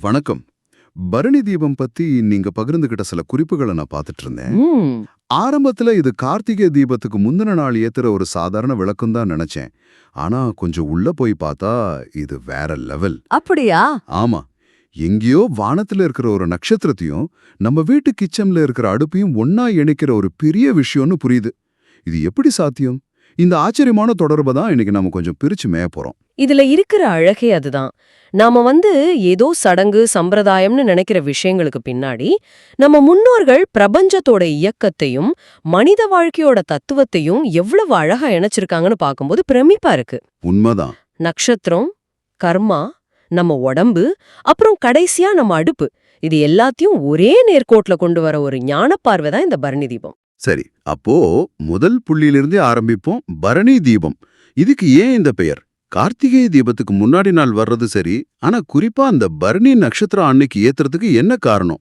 வணக்கம். பரணி தீபம் பத்தி நீங்க பகிர்ந்துகிட்ட சில குறிப்புகளை நான் பார்த்துட்டு இருந்தேன் ஆரம்பத்துல இது கார்த்திகை தீபத்துக்கு முந்தின நாள் ஏத்துற ஒரு சாதாரண விளக்கம் தான் நினைச்சேன். ஆனா கொஞ்சம் உள்ள போய் பார்த்தா இது வேற லெவல். அப்படியா? ஆமா. எங்கேயோ வானத்துல இருக்கிற ஒரு நட்சத்திரத்தையும் நம்ம வீட்டு கிச்சன்ல இருக்கிற அடுப்பையும் ஒன்னா இணைக்கிற ஒரு பெரிய விஷயம்னு புரியுது. இது எப்படி சாத்தியம்? இந்த ஆச்சரியமான தொடர்பை தான் இன்னைக்கு நம்ம கொஞ்சம் பிரிச்சு மேய போறோம். இதுல இருக்கிற அழகே அதுதான். நாம வந்து ஏதோ சடங்கு சம்பிரதாயம்னு நினைக்கிற விஷயங்களுக்கு பின்னாடி நம்ம முன்னோர்கள் பிரபஞ்சத்தோட இயக்கத்தையும் மனித வாழ்க்கையோட தத்துவத்தையும் எவ்வளவு அழகா இணைச்சிருக்காங்கன்னு பார்க்கும்போது பிரமிப்பா இருக்கு. உண்மைதான். நட்சத்திரம் கர்மா நம்ம உடம்பு அப்புறம் கடைசியா நம்ம அடுப்பு. இது எல்லாத்தையும் ஒரே நேர்கோட்ல கொண்டு வர ஒரு ஞானப்பார்வை தான் இந்த பரணி தீபம். சரி அப்போ முதல் புள்ளியிலிருந்தே ஆரம்பிப்போம் பரணி தீபம். இதுக்கு ஏன் இந்த பெயர்? கார்த்திகை தீபத்துக்கு முன்னாடி நாள் வர்றது சரி ஆனா குறிப்பா அந்த பரணி நட்சத்திரம் அன்னைக்கு ஏத்துறதுக்கு என்ன காரணம்?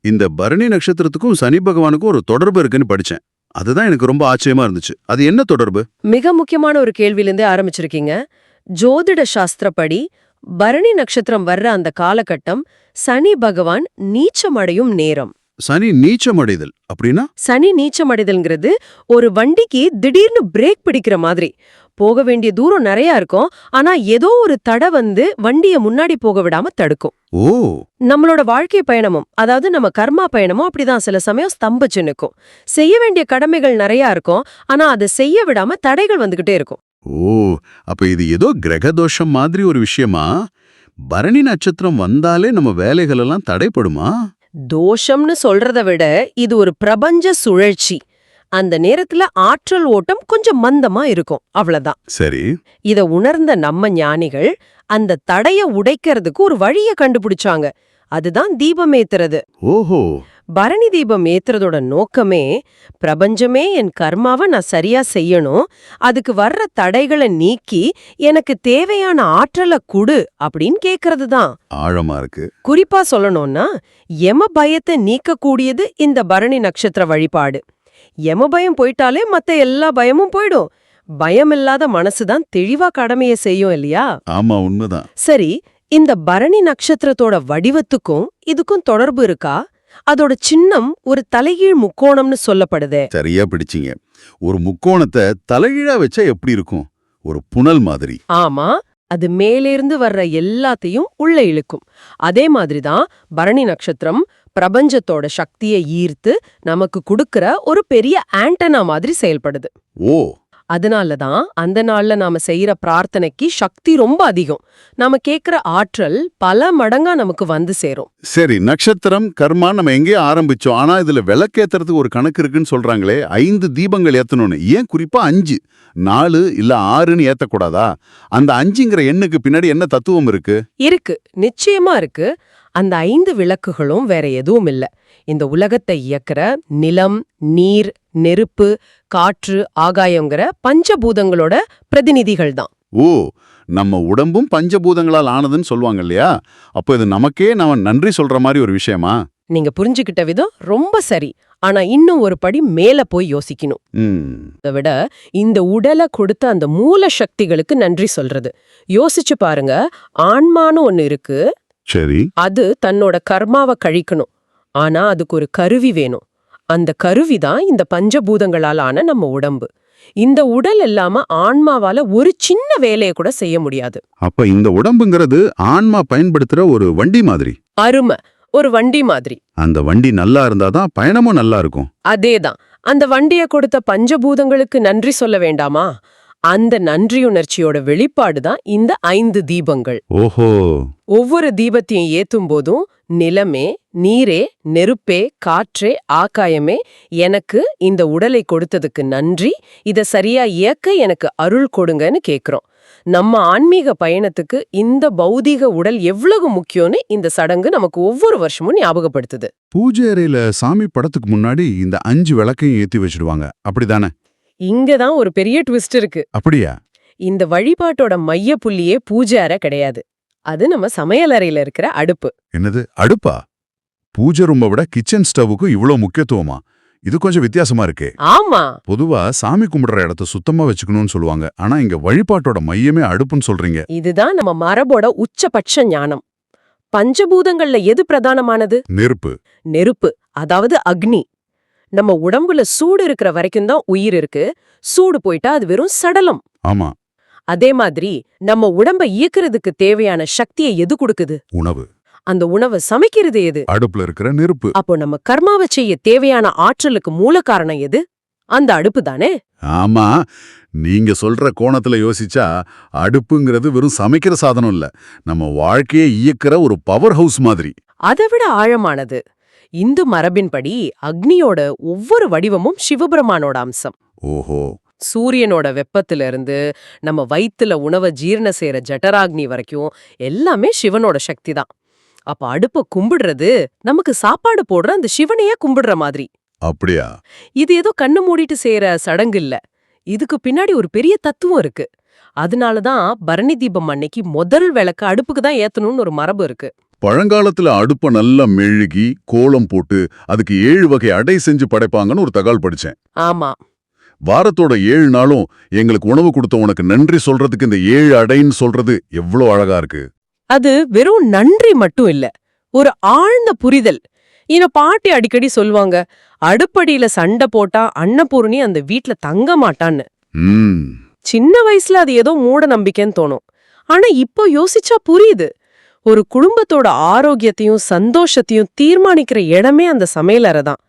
இந்த பரணி நட்சத்திரத்துக்கும் சனி பகவானுக்கும் ஒரு தொடர்பு இருக்குன்னு படிச்சேன். அதுதான் எனக்கு ரொம்ப ஆச்சரியமா இருந்துச்சு. அது என்ன தொடர்பு? மிக முக்கியமான ஒரு கேள்வியிலிருந்தே ஆரம்பிச்சிருக்கீங்க. ஜோதிட சாஸ்திரப்படி பரணி நட்சத்திரம் வர்ற அந்த காலகட்டம் சனி பகவான் நீச்சமடையும் நேரம். சனி நீச்சமடைதல் அப்படின்னா? சனி நீச்சமடைதல்ங்கிறது ஒரு வண்டிக்கு திடீர்னு பிரேக் பிடிக்கிற மாதிரி. போக வேண்டிய தூரம் நிறைய இருக்கும். ஆனா ஏதோ ஒரு தடை வந்து வண்டிய முன்னாடி போக விடாம தடுக்கும். ஓ! நம்மளோட வாழ்க்கை பயணமும் அதாவது நம்ம கர்மா பயணமும் அப்படிதான். சில சமயம் ஸ்தம்பிச்சு நிற்கும். செய்ய வேண்டிய கடமைகள் நிறைய இருக்கும். ஆனா அதை செய்ய விடாம தடைகள் வந்துகிட்டே இருக்கும். ஓ! அப்ப இது ஏதோ கிரகதோஷம் மாதிரி ஒரு விஷயமா? பரணி நட்சத்திரம் வந்தாலே நம்ம வேலைகள் எல்லாம் தடைப்படுமா? தோஷம்னு சொல்றத விட இது ஒரு பிரபஞ்ச சுழற்சி. அந்த நேரத்துல ஆற்றல் ஓட்டம் கொஞ்சம் மந்தமா இருக்கும். அவ்வளவுதான். சரி. இத உணர்ந்த நம்ம ஞானிகள் அந்த தடைய உடைக்கிறதுக்கு ஒரு வழிய கண்டுபிடிச்சாங்க. அதுதான் தீபம் ஏத்துறது ஓஹோ. பரணி தீபம் ஏத்துறதோட நோக்கமே பிரபஞ்சமே என் கர்மாவை நான் சரியா செய்யணும். அதுக்கு வர்ற தடைகளை நீக்கி எனக்கு தேவையான ஆற்றலை குடு அப்படின்னு கேக்குறது தான் ஆழமா இருக்கு. குறிப்பா சொல்லணும்னா யம பயத்தை நீக்கக்கூடியது இந்த பரணி நட்சத்திர வழிபாடு. யம பயம் போயிட்டாலே மத்த எல்லா பயமும் போயிடும். பயமில்லாத மனசுதான் தெளிவா கடமையை செய்யும் இல்லையா? ஆமா உண்மைதான். சரி இந்த பரணி நட்சத்திரத்தோட வடிவத்துக்கும் இதுக்கும் தொடர்பு இருக்கா? அதோட சின்னம் ஒரு தலைகீழ் முக்கோணம்னு சொல்லப்படுதே. சரியா பிடிச்சீங்க. ஒரு முக்கோணத்தை தலைகீழா வச்சா எப்படி இருக்கும்? ஒரு புனல் மாதிரி. ஆமா அது மேலேருந்து வர்ற எல்லாத்தையும் உள்ள இழுக்கும். அதே மாதிரிதான் பரணி நட்சத்திரம் பிரபஞ்சத்தோட சக்தியை ஈர்த்து நமக்கு கொடுக்கற ஒரு பெரிய ஆண்டனா மாதிரி செயல்படுது. ஓ அதனால தான் அந்த நாள்ல நாம செய்யற பிரார்த்தனைக்கு சக்தி ரொம்ப அதிகம். நாம கேக்குற ஆற்றல் பல மடங்கா நமக்கு வந்து சேரும். சரி நட்சத்திரம் கர்மா நம்ம எங்கேயோ ஆரம்பிச்சோம்? ஆனா இதுல விளக்கேத்துறதுக்கு ஒரு கணக்கு இருக்குன்னு சொல்றாங்களே ஐந்து தீபங்கள் ஏத்தணும்னு. ஏன் குறிப்பா அஞ்சு? நாலு இல்ல ஆறுன்னு ஏத்தக்கூடாதா? அந்த அஞ்சுங்கிற எண்ணுக்கு பின்னாடி என்ன தத்துவம் இருக்கு? இருக்கு. நிச்சயமா இருக்கு. அந்த ஐந்து விளக்குகளும் வேற எதுவும் இல்ல. இந்த உலகத்தை இயக்குற நிலம் நீர் நெருப்பு காற்று ஆகாயங்கிற பஞ்சபூதங்களோட பிரதிநிதிகள் தான். ஓ நம்ம உடம்பும் பஞ்சபூதங்களால் ஆனதுன்னு சொல்லுவாங்க இல்லையா? அப்போ இது நமக்கே நாம நன்றி சொல்ற மாதிரி ஒரு விஷயமா? நீங்க புரிஞ்சுக்கிட்ட விதம் ரொம்ப சரி. ஆனா இன்னும் ஒரு படி மேல போய் யோசிக்கணும். அதை விட இந்த உடலை கொடுத்த அந்த மூல சக்திகளுக்கு நன்றி சொல்றது. யோசிச்சு பாருங்க ஆன்மான்னு ஒன்னு இருக்கு சரி. அது தன்னோட கர்மாவை கழிக்கணும். ஆனா அதுக்கு ஒரு கருவி வேணும். அந்த கருவி தான் இந்த பஞ்சபூதங்களால் ஆன நம்ம உடம்பு. இந்த உடல் இல்லாம ஆன்மாவால ஒரு சின்ன வேலையை கூட செய்ய முடியாது. அப்ப இந்த உடம்புங்கிறது ஆன்மா பயன்படுத்துற ஒரு வண்டி மாதிரி. அருமை. ஒரு வண்டி மாதிரி. அந்த வண்டி நல்லா இருந்தாதான் பயணமும் நல்லா இருக்கும். அதேதான். அந்த வண்டியை கொடுத்த பஞ்சபூதங்களுக்கு நன்றி சொல்ல வேண்டாமா? அந்த நன்றியுணர்ச்சியோட வெளிப்பாடு தான் இந்த ஐந்து தீபங்கள். ஓஹோ. ஒவ்வொரு தீபத்தையும் ஏத்தும் போதும் நிலமே நீரே நெருப்பே காற்றே ஆகாயமே எனக்கு இந்த உடலை கொடுத்ததுக்கு நன்றி. இத சரியா இயக்க எனக்கு அருள் கொடுங்கன்னு கேக்குறோம். நம்ம ஆன்மீக பயணத்துக்கு இந்த பௌதீக உடல் எவ்வளவு முக்கியம்னு இந்த சடங்கு நமக்கு ஒவ்வொரு வருஷமும் ஞாபகப்படுத்துது. பூஜை அறையில சாமி படத்துக்கு முன்னாடி இந்த அஞ்சு விளக்கையும் ஏத்தி வச்சிடுவாங்க. அப்படிதானே? இங்கதான் ஒரு பெரிய ட்விஸ்ட் இருக்கு. அப்படியா? இந்த வழிபாட்டோட மைய புள்ளியே பூஜை அறை கிடையாது. அது நம்ம சமையலறையில இருக்கிற அடுப்பு. என்னது அடுப்பா? பூஜை ரூமை விட கிச்சன் ஸ்டவ்வுக்கும் இவ்ளோ முக்கியத்துவமா? இது கொஞ்சம் வித்தியாசமா இருக்கே. ஆமா. பொதுவா சாமி கும்பிடுற இடத்த சுத்தமா வச்சுக்கணும்னு சொல்லுவாங்க. ஆனா இங்க வழிபாட்டோட மையமே அடுப்புன்னு சொல்றீங்க. இதுதான் நம்ம மரபோட உச்சபட்ச ஞானம். பஞ்சபூதங்கள்ல எது பிரதானமானது? நெருப்பு. நெருப்பு அதாவது அக்னி. நம்ம உடம்புல சூடு இருக்கிற வரைக்கும் தான் உயிர் இருக்கு. சூடு போயிட்டா அது வெறும் சடலம். ஆமா. அதே மாதிரி நம்ம உடம்ப இயக்குறதுக்கு தேவையான சக்தியை எது கொடுக்குது? உணவு. அந்த உணவை சமைக்கிறது எது? அடுப்புல இருக்கிற நெருப்பு. அப்போ நம்ம கர்மாவை செய்ய தேவையான ஆற்றலுக்கு மூல காரணம் எது? அந்த அடுப்பு தானே? ஆமா. நீங்க சொல்ற கோணத்துல யோசிச்சா அடுப்புங்கிறது வெறும் சமைக்கிற சாதனம் இல்ல. நம்ம வாழ்க்கையை இயக்குற ஒரு பவர் ஹவுஸ் மாதிரி. அதை விட ஆழமானது. இந்து மரபின்படி அக்னியோட ஒவ்வொரு வடிவமும் சிவபெருமானோட அம்சம். ஓஹோ. சூரியனோட வெப்பத்துல இருந்து நம்ம வயித்துல உணவை ஜீரண செய்யற ஜட்டராக்னி வரைக்கும் எல்லாமே சிவனோட சக்தி தான். அப்ப அடுப்ப கும்பிடுறது நமக்கு சாப்பாடு போடுற அந்த சிவனையே கும்பிடுற மாதிரி. அப்படியா? இது ஏதோ கண்ணு மூடிட்டு செய்யற சடங்கு இல்ல. இதுக்கு பின்னாடி ஒரு பெரிய தத்துவம் இருக்கு. அதனாலதான் பரணி தீபம் அன்னைக்கு முதல் விளக்க அடுப்புக்கு தான் ஏத்தணும்னு ஒரு மரபு இருக்கு. பழங்காலத்துல அடுப்ப நல்லா மெழுகி கோலம் போட்டு அதுக்கு ஏழு வகை அடை செஞ்சு படைப்பாங்கன்னு ஒரு தகவல் படிச்சேன். ஆமா. வாரத்தோட ஏழு நாளும் எங்களுக்கு உணவு கொடுத்த உனக்கு நன்றி சொல்றதுக்கு இந்த ஏழு அடைன்னு சொல்றது எவ்வளவு அழகா இருக்கு. அது வெறும் நன்றி மட்டும் இல்ல ஒரு ஆழ்ந்த புரிதல். இன பாட்டி அடிக்கடி சொல்லுவாங்க அடுப்படியில சண்டை போட்டா அன்னபூரணி அந்த வீட்ல தங்க மாட்டான்னு. சின்ன வயசுல அது ஏதோ மூட நம்பிக்கைன்னு தோணும். ஆனா இப்போ யோசிச்சா புரியுது ஒரு குடும்பத்தோட ஆரோக்கியத்தையும் சந்தோஷத்தையும் தீர்மானிக்கிற இடமே அந்த சமையலறை தான்.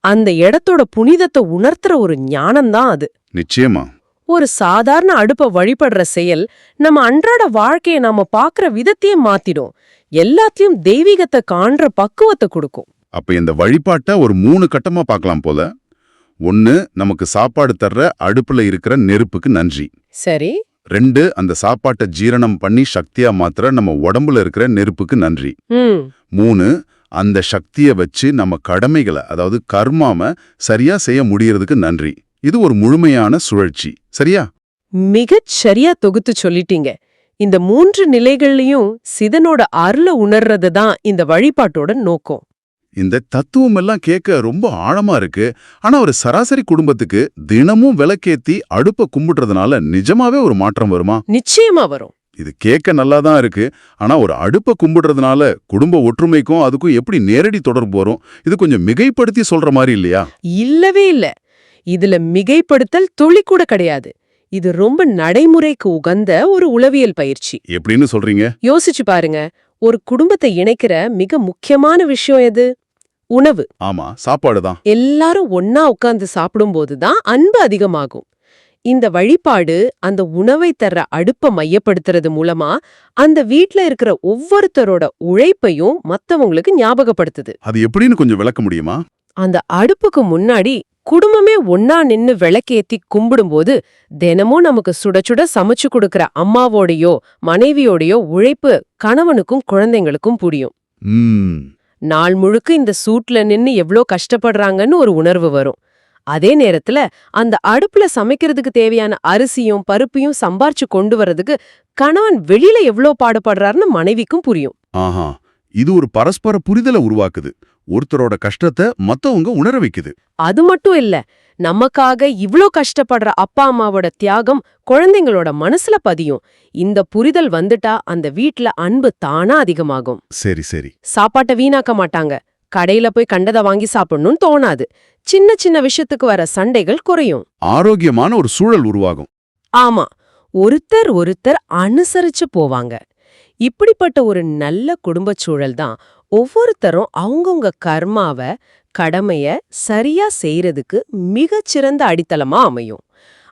அந்த இடத்தோட புனிதத்தை உணர்த்துற ஒரு ஞானம்தான் அது. நிச்சயமா. ஒரு சாதாரண அடுப்ப வழிபடுற செயல் நம்ம அன்றாட வாழ்க்கைய நாம பாக்குற விதத்தையே மாத்திடும். எல்லாத்தையும் தெய்வீகத்தை காண்ற பக்குவத்தை கொடுக்கும். அப்ப இந்த வழிபாட்டை ஒரு மூணு கட்டமா பார்க்கலாம் போல. ஒன்னு நமக்கு சாப்பாடு தர்ற அடுப்புல இருக்கிற நெருப்புக்கு நன்றி. சரி. ரெண்டு அந்த சாப்பாட்டை ஜீரணம் பண்ணி சக்தியா மாத்துற நம்ம உடம்புல இருக்கிற நெருப்புக்கு நன்றி. மூணு அந்த சக்தியை வச்சு நம்ம கடமைகளை அதாவது கர்மாம சரியா செய்ய முடியறதுக்கு நன்றி. இது ஒரு முழுமையான சுழற்சி. சரியா? மிகச் சரியா தொகுத்து சொல்லிட்டீங்க. இந்த மூன்று நிலைகள்லயும் சிதனோட அருள உணர்றது தான் இந்த வழிபாட்டோட நோக்கம். இந்த தத்துவம் எல்லாம் கேட்க ரொம்ப ஆழமா இருக்கு. ஆனா ஒரு சராசரி குடும்பத்துக்கு தினமும் விளக்கேத்தி அடுப்ப கும்பிடுறதுனால நிஜமாவே ஒரு மாற்றம் வருமா? நிச்சயமா வரும். இது கேட்க நல்லா தான் இருக்கு. ஆனா ஒரு அடுப்ப கும்பிடுறதுனால குடும்ப ஒற்றுமைக்கும் அதுக்கும் எப்படி நேரடி தொடர்பு வரும்? இது கொஞ்சம் மிகைப்படுத்தி சொல்ற மாதிரி இல்லையா? இல்லவே இல்ல. இதுல மிகைப்படுத்தல் துளி கூட கிடையாது. இது ரொம்ப நடைமுறைக்கு உகந்த ஒரு உளவியல் பயிற்சி. எப்படின்னு சொல்றீங்க? யோசிச்சு பாருங்க. ஒரு குடும்பத்தை இணைக்கிற மிக முக்கியமான விஷயம் எது? உணவு. ஆமா சாப்பாடு தான். எல்லாரும் ஒன்னா உட்கார்ந்து சாப்பிடும்போது தான் அன்பு அதிகமாகும். இந்த வழிபாடு அந்த உணவை தர்ற அடுப்ப மையப்படுத்துறது மூலமா அந்த வீட்ல இருக்கிற ஒவ்வொருத்தரோட உழைப்பையும் மத்தவங்களுக்கு ஞாபகப்படுத்துது. அது எப்படின்னு கொஞ்சம் விளக்க முடியுமா? அந்த அடுப்புக்கு முன்னாடி குடும்பமே ஒன்னா நின்னு விளக்கேத்தி கும்பிடும்போது தினமும் நமக்கு சுட சுட சமைச்சு கொடுக்கற அம்மாவோடையோ மனைவியோடையோ உழைப்பு கணவனுக்கும் குழந்தைங்களுக்கும் புரியும். நாள் முழுக்க இந்த சூட்ல நின்னு எவ்ளோ கஷ்டப்படுறாங்கன்னு ஒரு உணர்வு வரும். அதே நேரத்துல அந்த அடுப்புல சமைக்கிறதுக்கு தேவையான அரிசியும் பருப்பையும் சம்பாரிச்சு கொண்டு வர்றதுக்கு கணவன் வெளியில எவ்ளோ பாடுபடுறாருன்னு மனைவிக்கும் புரியும். ஆஹா இது ஒரு பரஸ்பர புரிதலை உருவாக்குது. ஒருத்தரோட கஷ்டத்தை மத்தவங்க உணர வைக்குது. அது மட்டும் இல்ல நமக்காக இவ்ளோ கஷ்டப்படுற அப்பா அம்மாவோட தியாகம் குழந்தைங்களோட மனசுல பதியும். இந்த புரிதல் வந்துட்டா அந்த வீட்ல அன்பு தானா அதிகமாகும். சரி சரி. சாப்பாட்டை வீணாக்க மாட்டாங்க. கடையில போய் கண்டதை வாங்கி சாப்பிடணும்னு தோணாது. சின்ன சின்ன விஷயத்துக்கு வர சண்டைகள் குறையும். ஆரோக்கியமான ஒரு சூழல் உருவாகும். ஆமா ஒருத்தர் ஒருத்தர் அனுசரிச்சு போவாங்க. இப்படிப்பட்ட ஒரு நல்ல குடும்பச் சூழல் தான் ஒவ்வொருத்தரும் அவங்கவங்க கர்மாவ கடமைய சரியா செய்யறதுக்கு மிகச்சிறந்த அடித்தளமா அமையும்.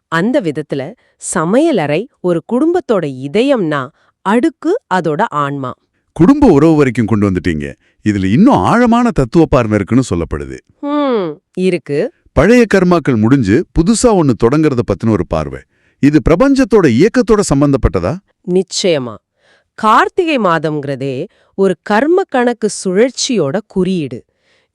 அந்த விதத்துல சமையலறை ஒரு குடும்பத்தோட இதயம்னா அடுக்கு அதோட ஆன்மா. குடும்ப உறவு வரைக்கும் கொண்டு வந்துட்டீங்க. இதுல இன்னும் ஆழமான தத்துவ பார்வை இருக்குன்னு சொல்லப்படுது. இருக்கு. பழைய கர்மாக்கள் முடிஞ்சு புதுசா ஒன்னு தொடங்கறத பத்தின ஒரு பார்வை. இது பிரபஞ்சத்தோட இயக்கத்தோட சம்பந்தப்பட்டதா? நிச்சயமா. கார்த்திகை மாதம்ங்கிறதே ஒரு கர்ம கணக்கு சுழற்சியோட குறியீடு.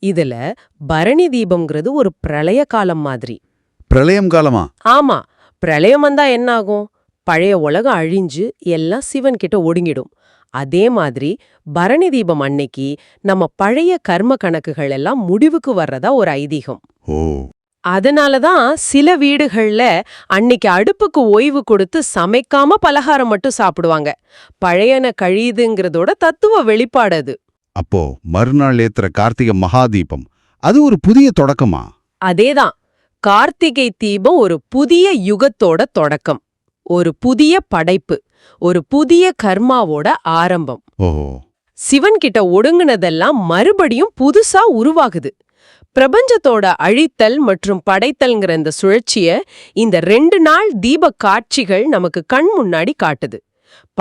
இதுல பரணி தீபம்ங்கிறது ஒரு பிரளய காலம் மாதிரி. பிரளயம் காலமா? ஆமா. பிரளயம் வந்தா என்ன ஆகும் பழைய உலகம் அழிஞ்சு எல்லாம் சிவன் கிட்ட ஒடுங்கிடும். அதே மாதிரி பரணி தீபம் அன்னைக்கு நம்ம பழைய கர்ம கணக்குகள் எல்லாம் முடிவுக்கு வர்றதா ஒரு ஐதீகம். ஓ. அதனாலதான் சில வீடுகள்ல அன்னைக்கு அடுப்புக்கு ஓய்வு கொடுத்து சமைக்காம பலகாரம் மட்டும் சாப்பிடுவாங்க. பழையன கழியுதுங்கிறதோட தத்துவ வெளிப்பாடு அது. அப்போ மறுநாள் ஏத்துற கார்த்திகை மகாதீபம் அது ஒரு புதிய தொடக்கமா? அதேதான். கார்த்திகை தீபம் ஒரு புதிய யுகத்தோட தொடக்கம். ஒரு புதிய படைப்பு ஒரு புதிய கர்மாவோட ஆரம்பம். ஓஹோ. சிவன் கிட்ட ஒடுங்குனதெல்லாம் மறுபடியும் புதுசா உருவாகுது. பிரபஞ்சத்தோட அழித்தல் மற்றும் படைத்தல்ங்கிற இந்த சுழற்சிய இந்த ரெண்டு நாள் தீப காட்சிகள் நமக்கு கண் முன்னாடி காட்டுது.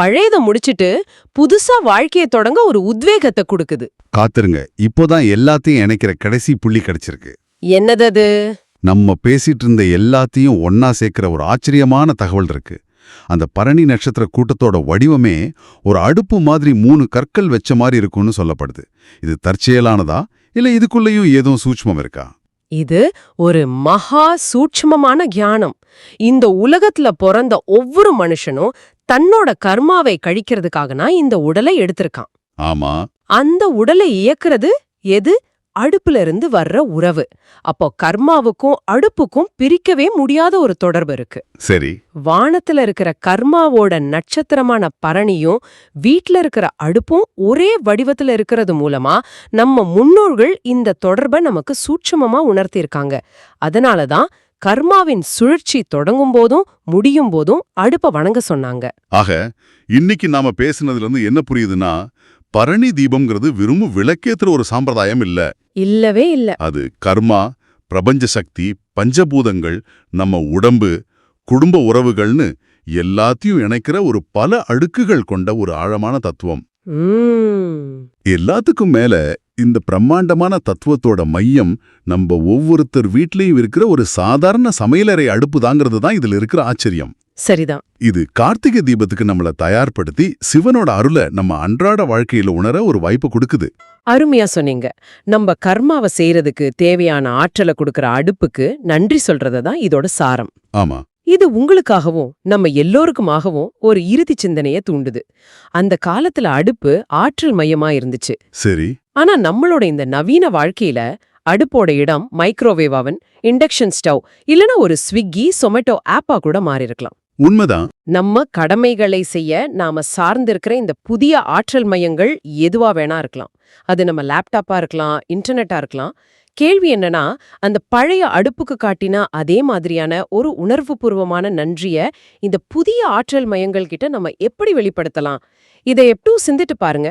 பழையத முடிச்சிட்டு புதுசா வாழ்க்கைய தொடங்க ஒரு உத்வேகத்தை கொடுக்குது. காத்துருங்க. இப்போதான் எல்லாத்தையும் இணைக்கிற கடைசி புள்ளி கிடைச்சிருக்கு. என்னதது? நம்ம பேசிட்டு இருந்த எல்லாத்தையும் ஒன்னா சேர்க்கிற ஒரு ஆச்சரியமான தகவல் இருக்கு. அந்த பரணி நட்சத்திர கூட்டத்தோட வடிவமே ஒரு அடுப்பு மாதிரி மூணு கற்கள் வச்ச மாதிரி இருக்கும்னு சொல்லப்படுது. இது தற்செயலானதா? இல்ல இதுக்குள்ளேயும் ஏதோ சூட்சுமம் இருக்கா? இது ஒரு மகா சூட்சுமமான ஞானம். இந்த உலகத்துல பிறந்த ஒவ்வொரு மனுஷனும் தன்னோட கர்மாவை கழிக்கிறதுக்காகனா இந்த உடலை எடுத்திருக்கான். ஆமா. அந்த உடலை இயக்குறது எது? அடுப்புல இருந்து வர்ற உறவு. அப்போ கர்மாவுக்கும் அடுப்புக்கும் பிரிக்கவே முடியாத ஒரு தொடர்பு இருக்கு. சரி. வானத்துல இருக்கிற கர்மாவோட நட்சத்திரமான பரணியும் வீட்ல இருக்கிற அடுப்பும் ஒரே வடிவத்துல இருக்கிறது மூலமா நம்ம முன்னோர்கள் இந்த தொடர்பை நமக்கு சூட்சுமமா உணர்த்தியிருக்காங்க. அதனாலதான் கர்மாவின் சுழற்சி தொடங்கும் போதும் முடியும் போதும் அடுப்ப வணங்க சொன்னாங்க. ஆக இன்னைக்கு நாம பேசுனதுல இருந்து என்ன புரியுதுன்னா பரணி தீபம்ங்கிறது வெறும் விளக்கேத்துற ஒரு சாம்பிரதாயம் இல்ல. இல்லவே இல்ல. அது கர்மா பிரபஞ்ச சக்தி பஞ்சபூதங்கள் நம்ம உடம்பு குடும்ப உறவுகள்னு எல்லாத்தையும் இணைக்கிற ஒரு பல அடுக்குகள் கொண்ட ஒரு ஆழமான தத்துவம். எல்லாத்துக்கும் மேல இந்த பிரம்மாண்டமான தத்துவத்தோட மையம் நம்ம ஒவ்வொருத்தர் வீட்லயும் இருக்கிற ஒரு சாதாரண சமையலறை அடுப்பு தாங்கிறது தான் இதுல இருக்கிற ஆச்சரியம். சரிதான். இது கார்த்திகை தீபத்துக்கு நம்மள தயார்படுத்தி சிவனோட அருளை நம்ம அன்றாட வாழ்க்கையில உணர ஒரு வாய்ப்பு கொடுக்குது. அருமையா சொன்னீங்க. நம்ம கர்மாவை செய்யறதுக்கு தேவையான ஆற்றலை கொடுக்கற அடுப்புக்கு நன்றி சொல்றத தான் இதோட சாரம். ஆமா. இது உங்களுக்காகவும் நம்ம எல்லோருக்குமாகவும் ஒரு இறுதி சிந்தனைய தூண்டுது. அந்த காலத்துல அடுப்பு ஆற்றல் மையமா இருந்துச்சு. சரி. ஆனா நம்மளோட இந்த நவீன வாழ்க்கையில அடுப்போட இடம் மைக்ரோவேவ் அவன் இண்டக்ஷன் ஸ்டவ் இல்லனா ஒரு ஸ்விக்கி சொமேட்டோ ஆப்பா கூட மாறியிருக்கலாம். உண்மைதான். நம்ம கடமைகளை செய்ய நாம சார்ந்திருக்கிற இந்த புதிய ஆற்றல் மையங்கள் எதுவா வேணா இருக்கலாம். அது நம்ம லேப்டாப்பா இருக்கலாம் இன்டர்நெட்டா இருக்கலாம். கேள்வி என்னன்னா அந்த பழைய அடுப்புக்கு காட்டின அதே மாதிரியான ஒரு உணர்வுபூர்வமான நன்றிய இந்த புதிய ஆற்றல் மையங்கள் கிட்ட நம்ம எப்படி வெளிப்படுத்தலாம்? இதை எப்படும் சிந்திட்டு பாருங்க.